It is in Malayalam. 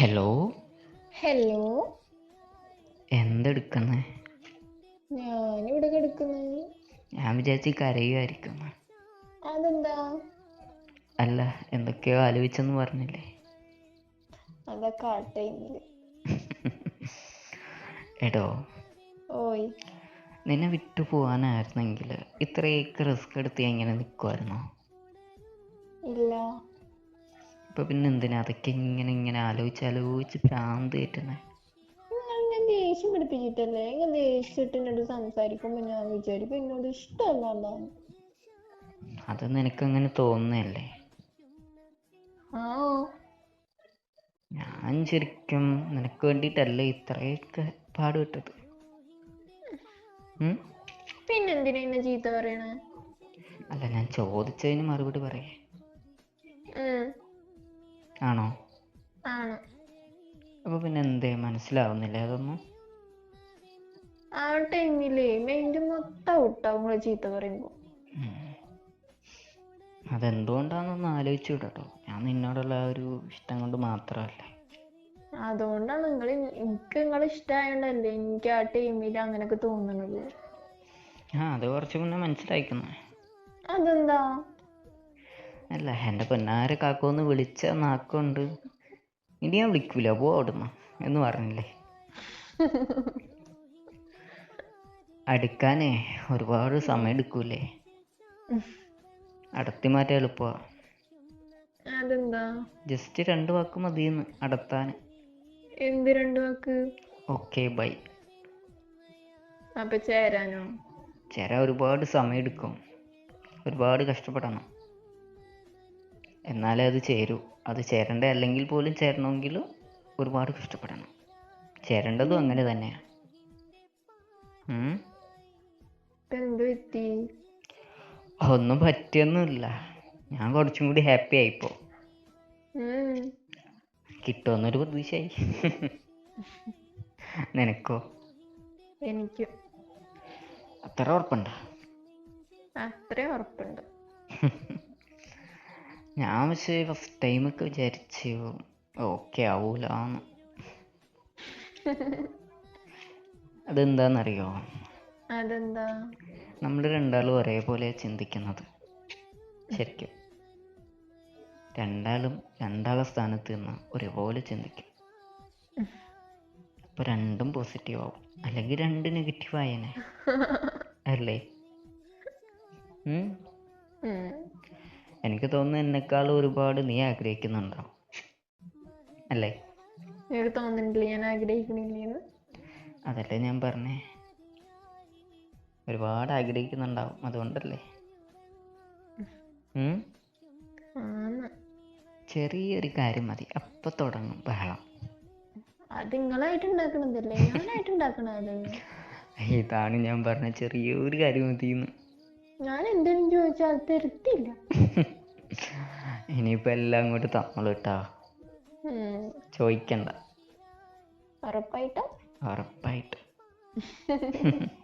Hello hello എന്തെടുക്കുന്നേ? ഞാനിവിടെ കിടക്കുന്നു. ഞാൻ വിചാരിച്ച് കരയുമായിരിക്കും അതെന്താ? അല്ല എന്തൊക്കെയോ ആലോചിച്ചെന്ന് പറഞ്ഞില്ലേ? അതൊക്കെ ആ എടോ. ഓയ്. നിന്നെ വിട്ടു പോവാനായിരുന്നെങ്കിൽ ഇത്രയൊക്കെ റിസ്ക് എടുത്ത് എങ്ങനെ നിൽക്കുമായിരുന്നോ ഇല്ല. ഇപ്പൊ പിന്നെ എന്തിനാ? അതൊക്കെ ഇങ്ങനെ ഇങ്ങനെ ആലോചിച്ച് ആലോചിച്ച് ഭ്രാന്ത് കയറ്റുന്നേ ഞാൻ ദേഷ്യം പിടിപ്പിച്ചിട്ടല്ലേ? നിങ്ങൾ ദേഷ്യമായിട്ട് എന്നോട് സംസാരിക്കുമ്പോ ഞാൻ വിചാരിക്കും എന്നോട് ഇഷ്ടമല്ലാണ്ടാണ് അത് നിനക്ക് അങ്ങനെ ആ ഞാൻ ശരിക്കും നിനക്ക് വേണ്ടിയിട്ടല്ലേ ഇത്രയൊക്കെ പാടുപെട്ടത്? പിന്നെന്തിനാ എന്നെ ചീത്ത പറയണേ? അല്ല ഞാൻ ചോദിച്ചതിന് മറുപടി പറയേ. ആണോ? അപ്പൊ പിന്നെ എന്തേ മനസ്സിലാവുന്നില്ല അതൊന്നും? ആ ടൈമിൽ മൈൻഡ് മൊത്തം ഔട്ടാവും നിങ്ങൾ ചീത്ത പറയുമ്പോ. അതെന്തുകൊണ്ടാണെന്നൊന്ന് ആലോചിച്ചു കേട്ടോ ഞാൻ നിന്നോടുള്ള ഒരു ഇഷ്ടം കൊണ്ട് മാത്രമല്ലേ. അതുകൊണ്ടാണ് നിങ്ങൾ എനിക്ക് നിങ്ങളെ ഇഷ്ടമായോണ്ടല്ലേ എനിക്ക് ആ ടൈമിൽ അങ്ങനൊക്കെ തോന്നുന്നത് ആ അത് കുറച്ച് മുന്നേ മനസ്സിലായിക്കുന്നേ. അതെന്താ? അല്ല എന്റെ പൊന്നാര കാക്കോന്ന് വിളിച്ച നാക്കുണ്ട്. ഇനി ഞാൻ വിളിക്കൂല പോ അവിടുന്ന് എന്ന് പറഞ്ഞില്ലേ. അടുക്കാനേ ഒരുപാട് സമയം എടുക്കൂലേ. അടത്തി മാറ്റാൻ എളുപ്പമാ ജസ്റ്റ് രണ്ട് വാക്ക് മതിയെന്ന് അടത്താൻ. എന്ത് രണ്ട് വാക്ക്? Okay bye. അപ്പൊ ചേരാനോ? ചേരാൻ ഒരുപാട് സമയം എടുക്കും. ഒരുപാട് കഷ്ടപ്പെടണം. എന്നാലേ അത് ചേരൂ. അത് ചേരേണ്ട അല്ലെങ്കിൽ പോലും ചേരണമെങ്കിൽ ഒരുപാട് കഷ്ടപ്പെടണം. ചേരേണ്ടതും അങ്ങനെ തന്നെയാണ് ഒന്നും പറ്റിയൊന്നുമില്ല. ഞാൻ കുറച്ചും കൂടി ഹാപ്പി ആയിപ്പോ. കിട്ടുമെന്നൊരു പ്രതീക്ഷയായി. നിനക്കോ? എനിക്ക്. അത്ര ഉറപ്പുണ്ടോ? അത്രയും ഉറപ്പുണ്ട്. ഞാൻ പക്ഷേ ഫസ്റ്റ് ടൈമൊക്കെ വിചാരിച്ചു. ഓക്കെ ആവൂല അതെന്താന്നറിയോ? അതെന്താ? നമ്മൾ രണ്ടാളും ഒരേപോലെ ചിന്തിക്കുന്നത്. ശരിക്കും. രണ്ടാളും രണ്ടാളെ സ്ഥാനത്ത് നിന്ന് ഒരേപോലെ ചിന്തിക്കും. അപ്പൊ രണ്ടും പോസിറ്റീവ് ആവും. അല്ലെങ്കിൽ രണ്ട് നെഗറ്റീവ് ആയേനെ. അല്ലേ. എനിക്ക് തോന്നുന്നു എന്നെക്കാൾ ഒരുപാട് നീ ആഗ്രഹിക്കുന്നുണ്ടോ? അല്ലേ? എനിക്ക് തോന്നുന്നില്ല ഞാൻ ആഗ്രഹിക്കണില്ലേന്ന് അതല്ലേ ഞാൻ പറഞ്ഞേ. ഒരുപാട് ആഗ്രഹിക്കുന്നുണ്ടാവും അതുകൊണ്ടല്ലേ? ചെറിയൊരു കാര്യം മതി അപ്പൊ തുടങ്ങും ബഹളം. അത് നിങ്ങളായിട്ട് ഉണ്ടാക്കണതല്ലേ ഞാനായിട്ട് ഉണ്ടാക്കണത് ഇതാണ് ഞാൻ പറഞ്ഞ ചെറിയൊരു കാര്യം മതിന്ന് ഞാൻ എന്തെങ്കിലും ചോദിച്ചാൽ തരുത്തില്ല ഇനിയിപ്പോ എല്ലാം അങ്ങോട്ട് തമ്മൾ കേട്ടാ ചോദിക്കണ്ട. ഉറപ്പായിട്ടോ. ഉറപ്പായിട്ട്.